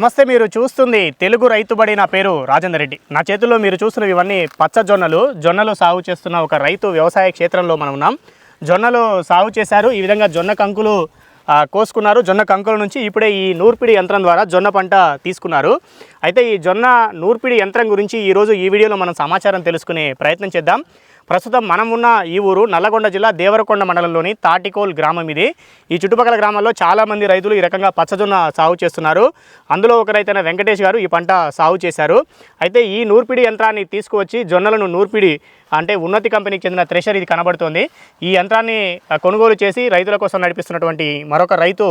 నమస్తే మీరు చూస్తుంది తెలుగు రైతుబడి నా పేరు రాజేందర్ రెడ్డి. నా చేతుల్లో మీరు చూస్తున్నవి ఇవన్నీ పచ్చ జొన్నలు. జొన్నలు సాగు చేస్తున్న ఒక రైతు వ్యవసాయ క్షేత్రంలో మనం ఉన్నాం. జొన్నలు సాగు చేశారు. ఈ విధంగా జొన్న కంకులు కోసుకున్నారు. జొన్న కంకుల నుంచి ఇప్పుడే ఈ నూర్పిడి యంత్రం ద్వారా జొన్న పంట తీసుకున్నారు. అయితే ఈ జొన్న నూర్పిడి యంత్రం గురించి ఈరోజు ఈ వీడియోలో మనం సమాచారం తెలుసుకునే ప్రయత్నం చేద్దాం. ప్రస్తుతం మనం ఉన్న ఈ ఊరు నల్లగొండ జిల్లా దేవరకొండ మండలంలోని తాటికోల్ గ్రామం ఇది. ఈ చుట్టుపక్కల గ్రామాల్లో చాలామంది రైతులు ఈ రకంగా పచ్చజొన్న సాగు చేస్తున్నారు. అందులో ఒక రైతైన వెంకటేష్ గారు ఈ పంట సాగు చేశారు. అయితే ఈ నూర్పిడి యంత్రాన్ని తీసుకువచ్చి జొన్నలను నూర్పిడి అంటే ఉన్నతి కంపెనీకి చెందిన థ్రెషర్ ఇది కనబడుతోంది. ఈ యంత్రాన్ని కొనుగోలు చేసి రైతుల కోసం నడిపిస్తున్నటువంటి మరొక రైతు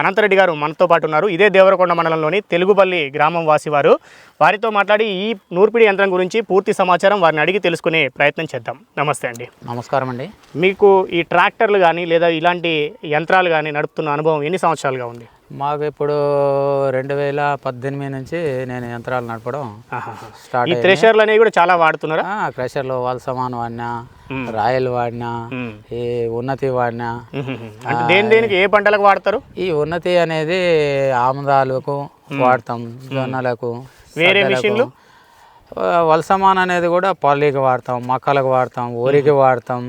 అనంతరెడ్డి గారు మనతో పాటు ఉన్నారు. ఇదే దేవరకొండ మండలంలోని తెలుగుపల్లి గ్రామం వాసి వారు. వారితో మాట్లాడి ఈ నూర్పిడి యంత్రం గురించి పూర్తి సమాచారం వారిని అడిగి తెలుసుకునే ప్రయత్నం చేద్దాం. నమస్తే అండి. నమస్కారం అండి. మీకు ఈ ట్రాక్టర్లు కానీ లేదా ఇలాంటి యంత్రాలు కానీ నడుపుతున్న అనుభవం ఎన్ని సంవత్సరాలుగా ఉంది? మాకు ఇప్పుడు రెండు వేల పద్దెనిమిది నుంచి నేను యంత్రాలు నడపడం. స్టార్ట్ ఈ థ్రెషర్లు అనేవి కూడా చాలా వాడుతున్నారా క్రషర్లో వలసమాన్ వాడినా. రాయల్ వాడినా. ఈ ఉన్నతి వాడినా దేని దేనికి ఏ పంటలకు వాడతారు ఈ ఉన్నతి అనేది ఆముదాలకు వాడతాం జొన్నలకు వేరే. మిషన్లు? వలసమాన్ అనేది కూడా పల్లీకి వాడతాం మక్కలకు వాడతాం ఊరికి వాడతాం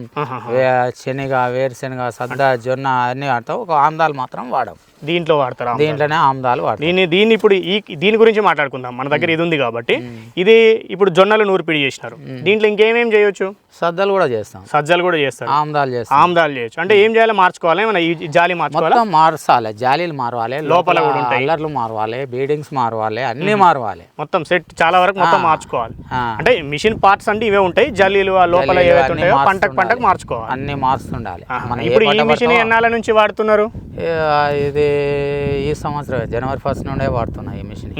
శనగ వేరుశనగ సద్ద జొన్న అన్నీ వాడతాం ఒక ఆముదాలు మాత్రం వాడం దీంట్లో వాడతారా దీంట్లోనే ఆముదాలు దీన్ని దీన్ని ఇప్పుడు ఈ దీని గురించి మాట్లాడుకుందాం. మన దగ్గర ఇది ఉంది కాబట్టి. ఇది ఇప్పుడు జొన్నలు నూర్పిడి చేసినారు. దీంట్లో ఇంకేమేం చేయొచ్చు? సద్దలు కూడా చేస్తాం. సజ్జలు కూడా చేస్తారు. ఆముదాలు చేస్తాం. ఆమ్దాలు చేయొచ్చు. అంటే ఏం చేయాలి? మార్చుకోవాలి. ఏమైనా ఈ జాలి మార్చుకోవాలా? మార్చాలి. జాలీలు మారవాలి. లోపల కూడా ఉంటాయి. అల్లర్లు మారవాలి. బీడింగ్స్ మారవాలి. అన్నీ మారవాలి. మొత్తం సెట్ చాలా వరకు మొత్తం మార్చుకోవాలి. అంటే మిషన్ పార్ట్స్ అంటే ఇవే ఉంటాయి. జల్లీలు ఆ లోపల ఏవైతే ఉంటాయో పంటకు. పంటకు మార్చుకోవాలి. అన్నీ. మనం ఏ ఇప్పుడు ఈ మిషన్ ఎన్నాళ్ళ నుంచి వాడుతున్నారు? ఇది ఈ సంవత్సరం జనవరి ఫస్ట్ నుండే వాడుతున్నాయి మిషన్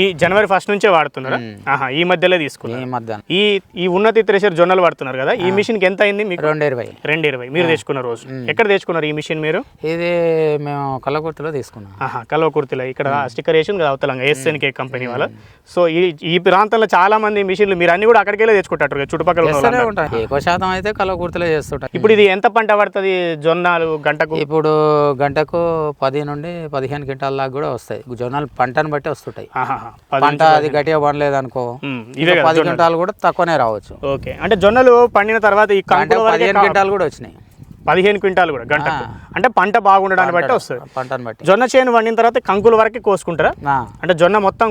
ఈ జనవరి ఫస్ట్ నుంచే వాడుతున్నారా? ఆహా ఈ మధ్యలో తీసుకున్నారు? ఈ మధ్యాహ్నం ఈ ఈ ఉన్నతి థ్రెషర్ జొన్నలు వాడుతున్నారు కదా ఈ మిషన్కి ఎంత అయింది మీకు? రెండు ఇరవై. రెండు ఇరవై. మీరు తెచ్చుకున్న రోజు. ఎక్కడ తెచ్చుకున్నారు ఈ మిషన్ మీరు? ఇది మేము కల్లకుర్తిలో తీసుకున్నాం. ఆహా కల్వకుర్తిలో. ఇక్కడ స్టిక్కర్ వేసి కదా అవతలంగా ఎస్ఎన్కే కంపెనీ వాళ్ళ. సో ఈ ఈ ప్రాంతంలో చాలా మంది మిషన్లు మీరు అన్ని కూడా అక్కడికి వెళ్ళి తెచ్చుకుంటారు చుట్టుపక్కల ఎక్కువ శాతం అయితే కల్లకుర్తిలో చేస్తుంటాయి ఇప్పుడు ఇది ఎంత పంట పడుతుంది జొన్నలు గంటకు? ఇప్పుడు గంటకు పది నుండి పదిహేను క్వింటాల దాకా కూడా వస్తాయి. జొన్నలు పంటను బట్టి వస్తుంటాయి. పంట అది గట్టిగా పండలేదు అనుకో పది క్వింటాలు కూడా తక్కువనే రావచ్చు. ఓకే. అంటే జొన్నలు పండిన తర్వాత ఈ పదిహేను క్వింటాలు కూడా వచ్చినాయి. పదిహేను క్వింటాలు కూడా గంటకు అంటే. పంట బాగుండడాన్ని బట్టి వస్తుంది. పంటను బట్టి. జొన్న చేను పండిన తర్వాత కంకుల వరకే కోసుకుంటారా? అంటే జొన్న మొత్తం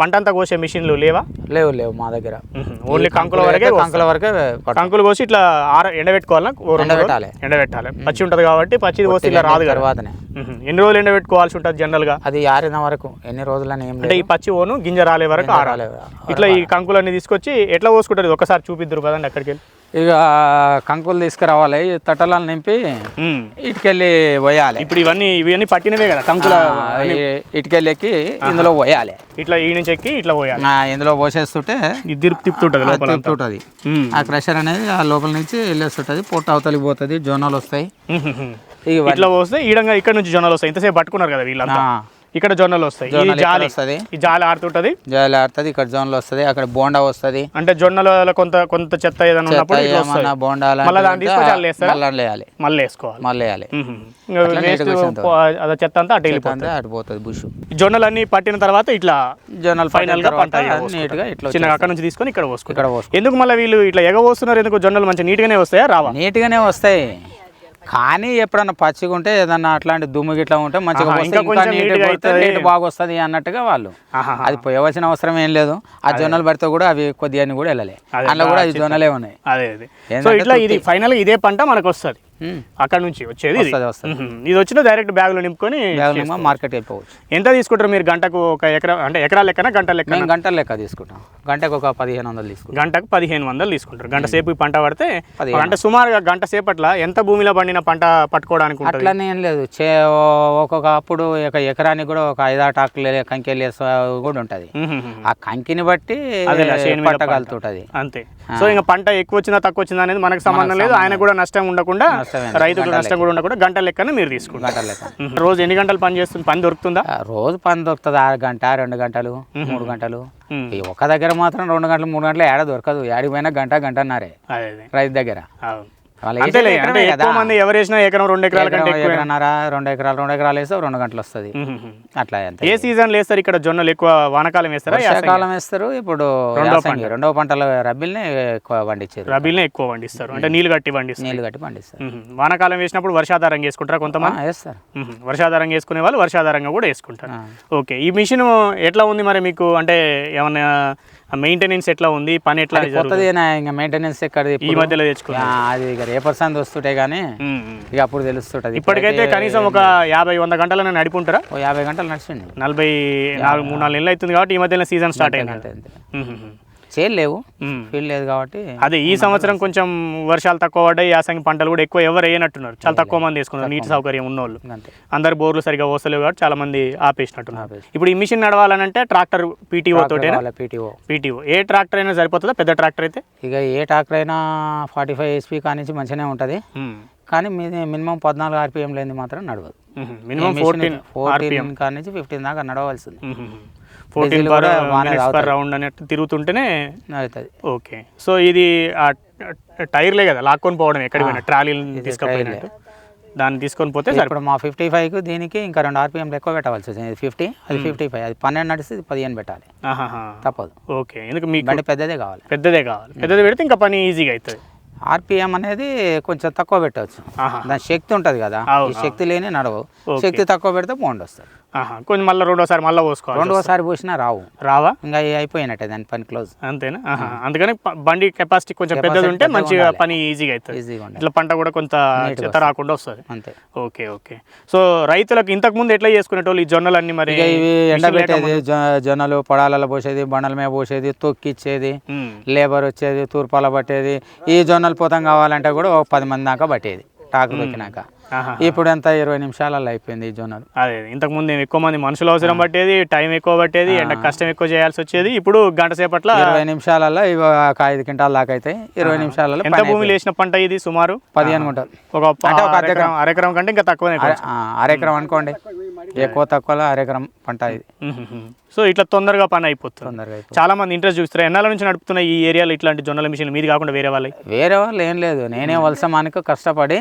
పంట అంతా కోసే మిషన్లు లేవా? లేవు లేవు మా దగ్గర. ఓన్లీ కంకుల వరకే కంకుల వరకే. కంకులు కోసి ఇట్లా ఆర ఎండబెట్టుకోవాలా? రోజులు ఎండబెట్టాలి. ఎండబెట్టాలి పచ్చి ఉంటుంది కాబట్టి పచ్చిది కోసి ఇలా రాదు తర్వాతనే. ఎన్ని రోజులు ఎండబెట్టుకోవాల్సి ఉంటుంది జనరల్గా? అది ఆరిన వరకు. ఎన్ని రోజులని ఏం అంటే ఈ పచ్చి ఓను గింజ రాలే వరకు ఆరాలి. రాలే. ఇట్లా ఈ కంకులన్నీ తీసుకొచ్చి ఎట్లా కోసుకుంటారు? ఒకసారి చూపిద్దరు కదండి అక్కడికి వెళ్ళి ఇక కంకులు తీసుకురావాలి తట్టలను నింపి. ఇటుకెళ్ళి పోయాలి. ఇప్పుడు ఇవన్నీ ఇవన్నీ పట్టినవే కదా కంకుల ఇటుకెళ్ళెక్కి ఇందులో పోయాలి. ఇట్లా ఈ నుంచి ఎక్కి ఇట్లా పోయాలి. ఇందులో పోసేస్తుంటే తిప్పుతుంటుంది. తిప్పుతుంటుంది. ఆ క్రషర్ అనేది ఆ లోపల నుంచి వెళ్ళేస్తుంటుంది పొట్ట అవతలికి పోతుంది జోనాలు వస్తాయి. ఇట్లా పోస్తే ఈడంగా ఇక్కడ నుంచి జొన్నలు వస్తాయి. ఇంతసేపు పట్టుకున్నారు కదా వీళ్ళంతా. ఇక్కడ జొన్నలు వస్తాయి. జొన్నలు ఇక్కడ జాలి. వస్తది. ఈ జాలి ఆడుతుంటది? జాలి ఆడుతుంది ఇక్కడ జోన్లు వస్తుంది అక్కడ బోండా వస్తుంది. అంటే జొన్నల కొంత కొంత చెత్త ఏదైనా ఉన్నప్పుడు బోండా మళ్ళీ మళ్ళీ వేసుకోవాలి. మళ్ళీ వేయాలి. అదే చెత్త అంతా అటు వెళ్ళిపోతుంది. అటు పోతుంది బుష్. ఈ జొన్నలన్నీ పట్టిన తర్వాత ఇట్లా జొన్నలు ఫైనల్గా పంట ఇట్లా అక్కడ నుంచి తీసుకొని ఇక్కడ పోసుకుంటారు. ఎందుకు మళ్ళీ వీళ్ళు ఇట్లా ఎగవస్తున్నారు ఎందుకు జొన్నలు మంచి నీట్గానే వస్తాయా? రావా? నీట్గానే వస్తాయి. కానీ ఎప్పుడన్నా పచ్చిగా ఉంటే ఏదన్నా అట్లాంటి దుమ్ము గిట్లా ఉంటే మంచిగా. ఇంకా. నీట్ బాగా వస్తుంది అన్నట్టుగా వాళ్ళు. అది పోయవలసిన అవసరం ఏం లేదు ఆ జొన్నలు పడితే కూడా అవి కొద్దిగా కూడా వెళ్ళలే అదే, అందులో కూడా ఈ బాగా జొన్నలే ఉన్నాయి అదే అదే సో ఏంటంటే ఇట్లా ఇది ఫైనల్ ఇదే పంట మనకు వస్తుంది. అక్కడ నుంచి వచ్చేది ఇది. వచ్చిన డైరెక్ట్ బ్యాగులో నింపుకొని కేవలం మార్కెట్ వెళ్ళిపోవచ్చు. ఎంత తీసుకుంటారు మీరు గంటకు ఒక ఎకరా అంటే ఎకరా లెక్కన గంట లెక్కన? మేము గంటల లెక్క తీసుకుంటాం. గంటకు ఒక పదిహేను వందలు తీసుకుంటాం. గంటకు పదిహేను వందలు తీసుకుంటారు. గంట సేపు పంట పడితే. అంటే సుమారుగా గంట సేపట్ల ఎంత భూమిలో పండిన పంట పట్టుకోవడానికి అట్లనే ఏం లేదు. చే ఒక్కొక్క అప్పుడు ఒక ఎకరానికి కూడా ఒక ఐదారు టాకులు కంకెలు కూడా ఉంటుంది. ఆ కంకిని బట్టి పట్టగలుగుతుంటది అంతే. సో ఇంకా పంట ఎక్కువ వచ్చిందా తక్కువ వచ్చిందా అనేది మనకు సంబంధం లేదు. ఆయన కూడా నష్టం ఉండకుండా. రైతుకు నష్టం కూడా ఉండకుండా గంట లెక్కన మీరు తీసుకుంటారు. గంటల. రోజు ఎన్ని గంటలు పని చేస్తుంది? పని దొరుకుతుందా? రోజు పని దొరుకుతుంది. ఆరు గంట రెండు గంటలు మూడు గంటలు. ఒక్క దగ్గర మాత్రం రెండు గంటలు మూడు గంటలు ఏడ దొరకదు. ఏడికి పోయినా గంట గంటన్నారే. రైతు దగ్గర. అంతేలే అంటే ఎక్కువ. మంది ఎవరు వేసినా ఎకరం రెండు ఎకరాల కంటే ఎక్కువ. రెండు ఎకరాలు రెండు ఎకరాలు వేస్తే రెండు గంటలు వస్తుంది. అట్లా ఏ సీజన్ వేస్తారు ఇక్కడ జొన్నలు ఎక్కువ? వానకాలం వేస్తారా వర్షాకాలం వేస్తారు ఇప్పుడు రెండో యాసంగి, రెండవ పంటలు రబ్బీల్ని ఎక్కువ పండించారు రబీల్నే ఎక్కువ పండిస్తారు. అంటే నీళ్ళు కట్టి పండిస్తారు. నీళ్ళు కట్టి పండిస్తారు. వానాకాలం వేసినప్పుడు వర్షాధారంగా వేసుకుంటారా కొంతమంది? వేస్తారు. మ్మ్. వర్షాధారంగా వేసుకునే వాళ్ళు వర్షాధారంగా కూడా వేసుకుంటారు. ఓకే. ఈ మిషన్ ఎట్లా ఉంది మరి మీకు? అంటే ఏమన్నా మెయింటెనెన్స్ ఎట్లా ఉంది? పని ఎట్లా కొత్తది ఇంకా మెయింటెనెన్స్ ఎక్కడిది ఈ? మధ్యలో తెచ్చుకున్నా అది ఇక రేపర్ సంది వస్తుంటే కానీ ఇక అప్పుడు తెలుస్తుంటది. ఇప్పటికైతే కనీసం ఒక యాభై వంద గంటలను నడిపుంటారా? ఓ యాభై గంటలు నడిచింది. నలభై నాలుగు మూడు నాలుగు నెలలు అవుతుంది కాబట్టి ఈ మధ్యలో సీజన్ స్టార్ట్ అయింది. అంతే అంతే మ్మ్. చేలు లేవు. మ్మ్. ఫీల్డ్ లేదు కాబట్టి అదే ఈ సంవత్సరం కొంచెం వర్షాలు తక్కువ పడ్డాయి యాసంగి పంటలు కూడా ఎక్కువ ఎవరు వేయనట్టున్నారు. చాలా తక్కువ మంది వేసుకున్నారు నీటి సౌకర్యం ఉన్నోళ్ళు. అందరు బోర్లు సరిగా వస్తలేవు కాబట్టి చాలా మంది ఆపేసినట్టున్నారు. ఆపేసి. ఇప్పుడు ఈ మిషన్ నడవాలనంటే ట్రాక్టర్ పీటీఓ వాళ్ళ పీటీఓ పీటీఓ ఏ ట్రాక్టర్ అయినా సరిపోతుందా? పెద్ద ట్రాక్టర్ అయితే? ఇక ఏ ట్రాక్టర్ అయినా ఫార్టీ ఫైవ్ ఎస్పీ కానించి మంచిగానే ఉంటుంది. కానీ మినిమం పద్నాలుగు ఆర్పిఎం లేని మాత్రం నడవదు. మినిమం ఫోర్టీన్ ఫోర్టీన్ కానించి ఫిఫ్టీన్ దాకా నడవలసింది. Fourteen per. రౌండ్ అన్నట్టు తిరుగుతుంటేనే అవుతుంది ఓకే. సో ఇది ఆ టైర్లే కదా లాక్కొని పోవడం ఎక్కడికి పోయినా ట్రాలీలు తీసుకపోయినట్టు. దాన్ని తీసుకొని పోతే ఇప్పుడు మా ఫిఫ్టీ ఫైవ్కి దీనికి ఇంకా రెండు ఆర్పిఎంలు ఎక్కువ పెట్టవలసి వచ్చింది ఫిఫ్టీ అది ఫిఫ్టీ ఫైవ్ అది పన్నెండు నడిస్తే పదిహేను పెట్టాలి. తప్పదు. ఓకే. ఎందుకు మీకు బండి పెద్దదే కావాలి. పెద్దదే కావాలి. పెద్దది పెడితే ఇంకా పని ఈజీగా అవుతుంది. ఆర్పిఎం అనేది కొంచెం తక్కువ పెట్టవచ్చు. దాని శక్తి ఉంటుంది కదా ఈ శక్తి లేని నడవు. శక్తి తక్కువ పెడితే బాగుండు వస్తుంది. కొంచెం మళ్ళీ రెండోసారి మళ్ళీ పోసుకోవాలి రెండోసారి పోసినా రావు. రావా? ఇంకా అయిపోయినట్టే దాని పని క్లోజ్. అంతేనా. అందుకని బండి కెపాసిటీ కొంచెం పెద్దది ఉంటే మంచిగా. పని ఈజీగా అవుతుంది. ఈజీగా ఇట్లా పంట కూడా కొంత చెత్త రాకుండా వస్తుంది. అంతే. Okay okay. సో రైతులకు ఇంతకు ముందు ఎట్లా చేసుకునేటోళ్ళు ఈ జొన్నలన్నీ మరి? ఇక ఇవి ఎండబెట్టేది జొన్నలు పొడాలలో పోసేది బండల మీద పోసేది తొక్కిచ్చేది. లేబర్ వచ్చేది తూర్పాల పట్టేది. ఈ జొన్నలు పోతం కావాలంటే కూడా ఒక పది మంది దాకా పట్టేది. టాకు తొక్కినాక. ఇప్పుడు ఎంత? ఇరవై నిమిషాలలో అయిపోయింది ఈ జొన్నలు అదే ఇంతకు ముందు ఎక్కువ మంది మనుషులు అవసరం పట్టేది టైం ఎక్కువ పట్టేది ఎండ కష్టం ఎక్కువ చేయాల్సి వచ్చేది. ఇప్పుడు గంట సేపట్ల ఇరవై నిమిషాలలో ఇవి ఒక ఐదు క్వింటాల దాకా అయితే ఇరవై నిమిషాలలో ఎంత పని భూమి లేచిన పంట ఇది సుమారు? పదిహేను గుంటలు ఒక అరెకరం అరెకరం కంటే ఇంకా తక్కువనే ఆ, అరెకరం అనుకోండి. ఎక్కువ తక్కువలో అరెకరం పంట ఇది. సో ఇట్లా తొందరగా పని అయిపోతుంది. తొందరగా. చాలా మంది ఇంట్రెస్ట్ చూస్తారు ఎన్నాళ్ళ నుంచి నడుపుతున్న ఈ ఏరియాలో ఇట్లాంటి జొన్నల మిషన్ మీది కాకుండా వేరే వాళ్ళకి వేరే వాళ్ళు ఏం లేదు. నేనే వలసమానికి కష్టపడి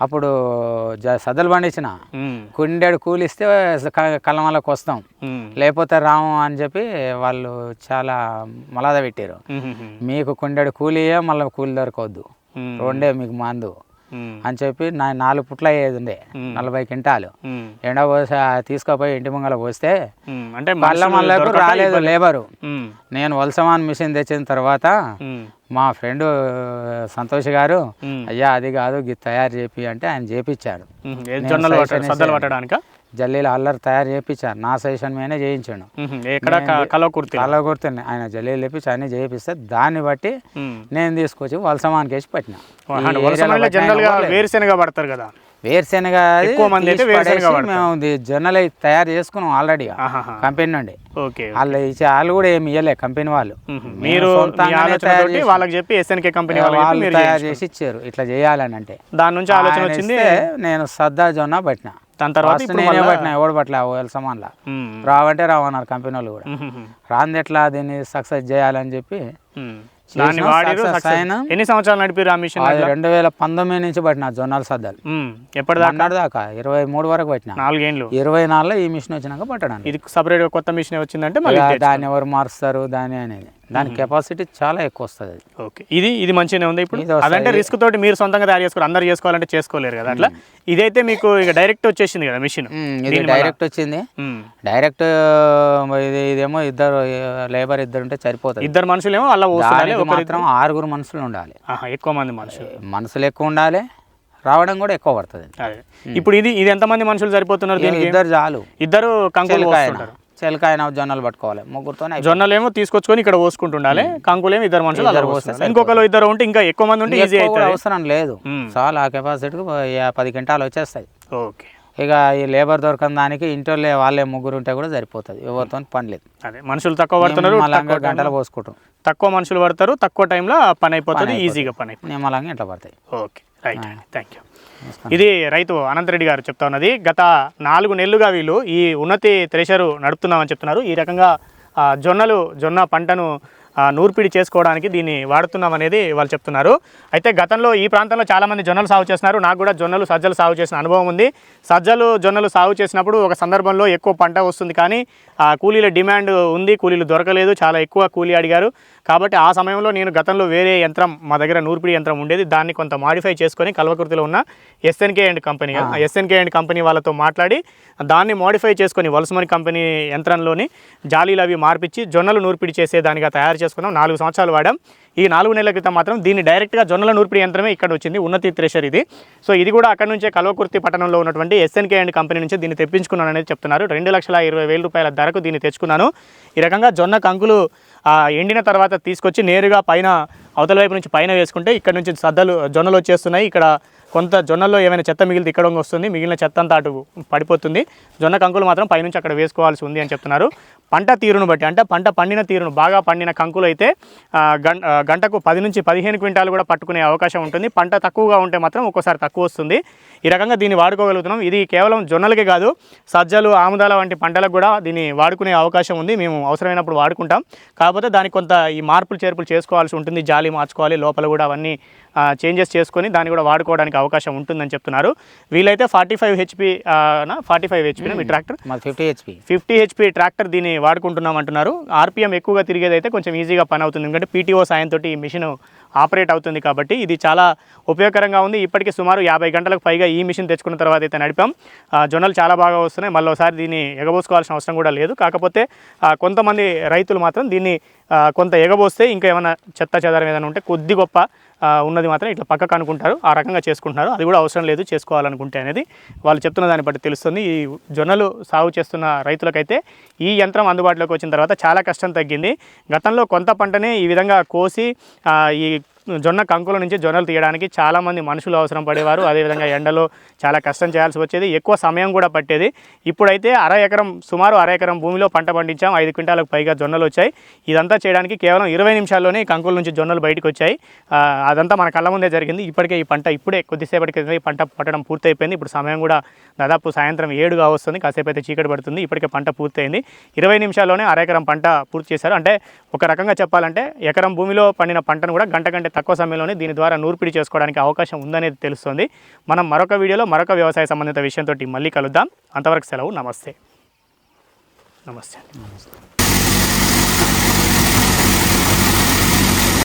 అప్పుడు జ- సద్దలు పండించిన. కుండెడు కూలిస్తే క- కళ్ళమలకు వస్తాం. లేకపోతే రాము అని చెప్పి వాళ్ళు చాలా మలాద పెట్టారు. మీకు కుండెడు కూలియే మళ్ళీ కూలి దొరకవద్దు. రెండే మీకు మందు. అని చెప్పి నా నాలుగు పుట్ల అయ్యేది ఉండే నలభై క్వింటాలు. ఎండ పోసి తీసుకుపోయి ఇంటి ముంగల పోస్తే. అంటే మనుషులు మళ్ళకు రాలేదు. లేబరు. నేను వలసమాన్ మిషన్ తెచ్చిన తర్వాత. మా ఫ్రెండ్ సంతోష్ గారు. అయ్యా అది కాదు తయారు చేపి అంటే ఆయన చేపించాడు జల్లీలు అల్లరి తయారు చేయించారు నా సజెషన్ మీదనే చేయించాడు. ఎక్కడ కలో కుర్తి చాలా కొడుతుంది ఆయన జల్లీలు తెప్పించి అన్ని చేపిస్తే దాన్ని బట్టి నేను తీసుకొచ్చి వలసమానికి వేసి పట్టిన. ఈ ఏరియాలో పట్టిన జనరల్గా ఆయన కూడా లేదు. వేరుశెనగ పడతారు కదా. వేరుశెనగ ఎక్కువ మంది అయితే వేరుశెనగ. మేము జొన్నలు తయారు చేసుకున్నాం ఆల్రెడీ. కంపెనీ నుండి ఓకే వాళ్ళు ఇచ్చే వాళ్ళు కూడా ఏమి ఇవ్వలే కంపెనీ వాళ్ళు మీరు వాళ్ళకి చెప్పి ఎస్ఎన్కే కంపెనీ వాళ్ళు తయారు. చేసి ఇచ్చారు ఇట్లా చేయాలని అంటే దాని నుంచి ఆలోచన వచ్చింది నేను సద్దా జొన్న పట్టిన దాని తర్వాత నేనే పట్టిన ఎవడు పట్ల ఓఎల్ సమాన్లా. రావంటే రావన్నారు కంపెనీ వాళ్ళు కూడా. రాంది ఎట్లా దీన్ని సక్సెస్ చేయాలని చెప్పి. దాన్ని. ఎన్ని సంవత్సరాలు నడిపారు ఆ మిషన్ రెండు వేల పంతొమ్మిది నుంచి పట్టిన జొన్నల సద్దాలు. ఎప్పటిదాకా? దాకా ఇరవై మూడు వరకు పట్టిన. నాలుగేండ్లు. ఇరవై నాలుగులో ఈ మిషన్ వచ్చినాక పట్టడానికి. ఇది సపరేట్గా కొత్త మిషన్ వచ్చిందంటే మళ్ళీ దాన్ని ఎవరు మారుస్తారు దాని అనేది. దాని కెపాసిటీ చాలా ఎక్కువ వస్తుంది అది. ఓకే. ఇది ఇది మంచిగానే ఉంది. ఇప్పుడు. అదంటే రిస్క్ తోటి మీరు సొంతంగా తయారు చేసుకోవాలి అందరు చేసుకోవాలంటే చేసుకోలేరు కదా అట్లా? ఇదైతే మీకు ఇక డైరెక్ట్ వచ్చేసింది కదా మిషన్ ఇది డైరెక్ట్ వచ్చింది. డైరెక్ట్ ఇది ఇదేమో ఇద్దరు లేబర్ ఇద్దరు ఉంటే సరిపోతుంది. ఇద్దరు మనుషులేమో అలా పోస్తుండాలి దానికి ఒకరు మాత్రం ఆరుగురు మనుషులు ఉండాలి. ఎక్కువ మంది మనుషులు. మనుషులు ఎక్కువ ఉండాలి రావడం కూడా ఎక్కువ పడుతుంది. ఇప్పుడు ఇది ఇది ఎంతమంది మనుషులు సరిపోతున్నారు ఇద్దరు చాలు. ఇద్దరు కంకులు చెలకాయన జొన్నలు పట్టుకోవాలి. ముగ్గురుతోనే అయిపోతుంది. జొన్నలేమో తీసుకొచ్చుకొని ఇక్కడ పోసుకుంటుండాలి. కంకులేమో ఇద్దరు మనుషులు ఇద్దరు పోస్తే పోస్తున్నారు. ఇంకొకరు ఇద్దరు ఉంటే ఇంకా ఎక్కువ మంది ఉంటే ఈజీ అవుతుంది. అవసరం లేదు. చాలా ఆ కెపాసిటీకి పది క్వింటాలు వచ్చేస్తాయి. ఓకే. ఇక ఈ లేబర్ దొరకని దానికి ఇంట్లో వాళ్ళే ముగ్గురు ఉంటే కూడా సరిపోతుంది. ఎవరితో పని లేదు. అదే మనుషులు తక్కువ పడుతున్నారు గంటలు పోసుకుంటాం. తక్కువ మనుషులు పడతారు తక్కువ టైంలో పని అయిపోతుంది ఈజీగా పని అయిపోతుంది. నిమ్మలంగా ఇంట్లో పడతాయి. ఓకే. రైట్ థ్యాంక్ యూ ఇది రైతు అనంతరెడ్డి గారు చెప్తా ఉన్నది. గత నాలుగు నెలలుగా వీళ్ళు ఈ ఉన్నతి థ్రెషరు నడుపుతున్నామని చెప్తున్నారు. ఈ రకంగా జొన్నలు జొన్న పంటను నూర్పిడి చేసుకోవడానికి దీన్ని వాడుతున్నాం అనేది వాళ్ళు చెప్తున్నారు. అయితే గతంలో ఈ ప్రాంతంలో చాలామంది జొన్నలు సాగు చేస్తున్నారు. నాకు కూడా జొన్నలు సజ్జలు సాగు చేసిన అనుభవం ఉంది. సజ్జలు జొన్నలు సాగు చేసినప్పుడు ఒక సందర్భంలో ఎక్కువ పంట వస్తుంది కానీ ఆ కూలీల డిమాండ్ ఉంది. కూలీలు దొరకలేదు. చాలా ఎక్కువ కూలీ అడిగారు. కాబట్టి ఆ సమయంలో నేను గతంలో వేరే యంత్రం మా దగ్గర నూర్పిడి యంత్రం ఉండేది. దాన్ని కొంత మాడిఫై చేసుకొని కల్వకుర్తిలో ఉన్న SNK and company SNK and company వాళ్ళతో మాట్లాడి దాన్ని మోడిఫై చేసుకొని వలసమని కంపెనీ యంత్రంలోని జాలీలు అవి మార్పిచ్చి జొన్నలు నూర్పిడి చేసేదానిగా తయారు చేసుకున్నాం. నాలుగు సంవత్సరాలు వాడాం. ఈ నాలుగు నెలల క్రితం మాత్రం దీన్ని డైరెక్ట్గా జొన్నల నూర్పిడి యంత్రమే ఇక్కడ వచ్చింది ఉన్నతి థ్రెషర్ ఇది. సో ఇది కూడా అక్కడ నుంచే కల్వకుర్తి పట్టణంలో ఉన్నటువంటి ఎస్ఎన్కే అండ్ కంపెనీ నుంచి దీన్ని తెప్పించుకున్నాను అనేది చెప్తున్నారు. రెండు లక్షల ఇరవై వేల రూపాయల ధరకు దీన్ని తెచ్చుకున్నాను. ఈ రకంగా జొన్న కంకులు ఎండిన తర్వాత తీసుకొచ్చి నేరుగా పైన అవతల వైపు నుంచి పైన వేసుకుంటే ఇక్కడ నుంచి సద్దలు జొన్నలు వచ్చేస్తున్నాయి. ఇక్కడ కొంత జొన్నల్లో ఏమైనా చెత్త మిగిలితే ఇక్కడ వస్తుంది. మిగిలిన చెత్త అంతా అటు పడిపోతుంది. జొన్న కంకులు మాత్రం పైనుంచి అక్కడ వేసుకోవాల్సి ఉంది అని చెప్తున్నారు. పంట తీరును బట్టి అంటే పంట పండిన తీరును బాగా పండిన కంకులు అయితే గంటకు పది నుంచి పదిహేను క్వింటాలు కూడా పట్టుకునే అవకాశం ఉంటుంది. పంట తక్కువగా ఉంటే మాత్రం ఒక్కోసారి తక్కువ వస్తుంది. ఈ రకంగా దీన్ని వాడుకోగలుగుతున్నాం. ఇది కేవలం జొన్నలకే కాదు సజ్జలు ఆముదాల వంటి పంటలకు కూడా దీన్ని వాడుకునే అవకాశం ఉంది. మేము అవసరమైనప్పుడు వాడుకుంటాం. కాకపోతే దానికి కొంత ఈ మార్పులు చేర్పులు చేసుకోవాల్సి ఉంటుంది. జాలి మార్చుకోవాలి లోపల కూడా అవన్నీ చేంజెస్ చేసుకొని దాన్ని కూడా వాడుకోవడానికి అవకాశం ఉంటుందని చెప్తున్నారు. వీలైతే forty five HP forty five HP మీ tractor? Fifty HP. Fifty HP tractor దీన్ని వాడుకుంటున్నాం అంటున్నారు ఆర్పిఎం ఎక్కువగా తిరిగేది అయితే కొంచెం ఈజీగా పని అవుతుంది. ఎందుకంటే పీటీఓ సాయంతో ఈ మిషన్ ఆపరేట్ అవుతుంది కాబట్టి ఇది చాలా ఉపయోగకరంగా ఉంది. ఇప్పటికీ సుమారు యాభై గంటలకు పైగా ఈ మిషన్ తెచ్చుకున్న తర్వాత అయితే నడిపాం. జొన్నలు చాలా బాగా వస్తున్నాయి. మళ్ళీ ఒకసారి దీన్ని ఎగబోసుకోవాల్సిన అవసరం కూడా లేదు. కాకపోతే కొంతమంది రైతులు మాత్రం దీన్ని కొంత ఎగబోస్తే ఇంకా ఏమైనా చెత్త చెదారం ఏదైనా ఉంటే కొద్ది గొప్ప ఉన్నది మాత్రం ఇట్లా పక్కకు అనుకుంటారు. ఆ రకంగా చేసుకుంటున్నారు. అది కూడా అవసరం లేదు చేసుకోవాలనుకుంటే అనేది. వాళ్ళు చెప్తున్న దాన్ని బట్టి తెలుస్తుంది. ఈ జొన్నలు సాగు చేస్తున్న రైతులకైతే ఈ యంత్రం అందుబాటులోకి వచ్చిన తర్వాత చాలా కష్టం తగ్గింది. గతంలో కొంత పంటనే ఈ విధంగా కోసి ఈ జొన్న కంకుల నుంచి జొన్నలు తీయడానికి చాలామంది మనుషులు అవసరం పడేవారు. అదేవిధంగా ఎండలో చాలా కష్టం చేయాల్సి వచ్చేది. ఎక్కువ సమయం కూడా పట్టేది. ఇప్పుడైతే అర ఎకరం సుమారు అర ఎకరం భూమిలో పంట పండించాం. ఐదు క్వింటాలకు పైగా జొన్నలు వచ్చాయి. ఇదంతా చేయడానికి కేవలం ఇరవై నిమిషాల్లోనే కంకుల నుంచి జొన్నలు బయటకు వచ్చాయి. అదంతా మన కళ్ళ ముందే జరిగింది. ఇప్పటికే ఈ పంట ఇప్పుడే కొద్దిసేపటి క్రితం ఈ పంట పట్టడం పూర్తయిపోయింది. ఇప్పుడు సమయం కూడా దాదాపు సాయంత్రం ఏడుగా వస్తుంది. కాసేపు అయితే చీకటి పడుతుంది. ఇప్పటికే పంట పూర్తయింది. ఇరవై నిమిషాల్లోనే అర ఎకరం పంట పూర్తి చేశారు. అంటే ఒక రకంగా చెప్పాలంటే ఎకరం భూమిలో పండిన పంటను కూడా గంట గంట తక్కువ సమయంలోనే దీని ద్వారా నూర్పిడి చేసుకోవడానికి అవకాశం ఉందనేది తెలుస్తుంది. మనం మరొక వీడియోలో మరొక వ్యవసాయ సంబంధిత విషయంతో మళ్ళీ కలుద్దాం. అంతవరకు సెలవు. నమస్తే. నమస్తే.